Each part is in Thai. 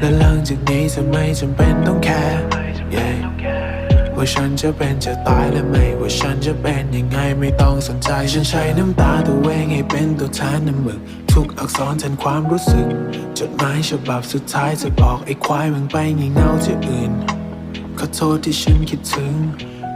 และหลังจากนี้จะไม่จำเป็นต้องแคร์ Yeah ว่าฉันจะเป็นจะตายและไม่ ว่าฉันจะเป็นยังไงไม่ต้องสนใจ ฉันใช้น้ำตาตัวเองให้เป็นตัวแทนน้ำมึก ทุกอักษรแทนความรู้สึก จดหมายฉบับสุดท้ายจะบอกไอ้ควายมึงไปงี่เง่าที่อื่น ขอโทษที่ฉันคิดถึง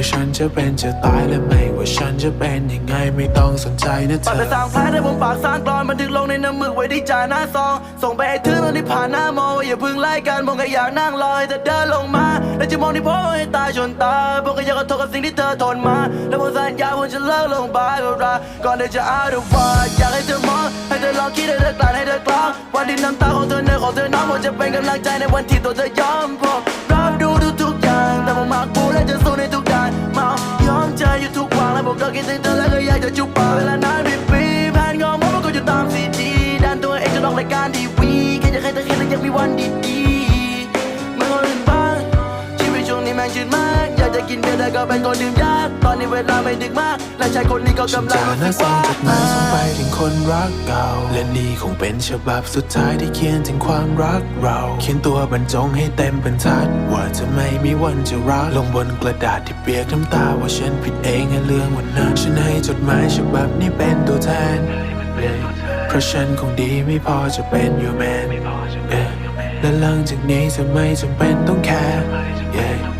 ว่าฉันจะเป็นจะตายและไม่ว่าฉันจะเป็นยังไงไม่ต้องสนใจนะเธปัดอไปสร้างแผลในบนปากสร้างกรอนบันทึกลงในน้ำมึกไว้ที่จ่าหน้าซอง ส่งไปให้ถึงตอนที่ผ่านหน้ามองอย่าเพึ่งไล่กันผมก็อยากนั่งรอให้เธอเดินลงมา และจะมองที่พ่อให้ตายจนตายผมก็อยากขอโทษกับสิ่งที่เธอทนมา และผมสัญญาว่าจะเลิกลงบายกับรักก่อนที่จะอาดุวาอยากให้เธอมองให้เธอลองคิดให้เธอกลั่นให้เธอกล้างวันที่น้ำตาของเธอเนื้อของเธอน้ำผมจะเป็นกำลังใจในวันที่ตัวเธอยอมผมรับดูทุกอย่างแต่ผมมักพูดและจะสู้ในทุก ออยู่ทุกวันและผมก็คิดถึงเธอและก็อยากจะจูบปากเวลานานมี จะกินเบียร์แต่ก็เป็นคนดื่มยากตอนนี้เวลาไม่ดึกมาก และชายคนนี้ก็กำลังจารู้หน้าสึกซอว่างจดหมายส่งไปถึงคนรักเก่า และนี่คงเป็นฉบับสุดท้ายที่เขียนถึงความรักเรา เขียนตัวบรรจงให้เต็มบรรทัด ว่าจะไม่มีวันจะรัก ลงบนกระดาษที่เปียกน้ำตาว่าฉันผิดเองในเรื่องวันนั้น ฉันให้จดหมายฉบับนี้เป็นตัวแทน เพราะฉันคงดีไม่พอจะเป็น your man Yeah และหลังจากนี้จะไม่จำเป็นต้องแคร์ Yeah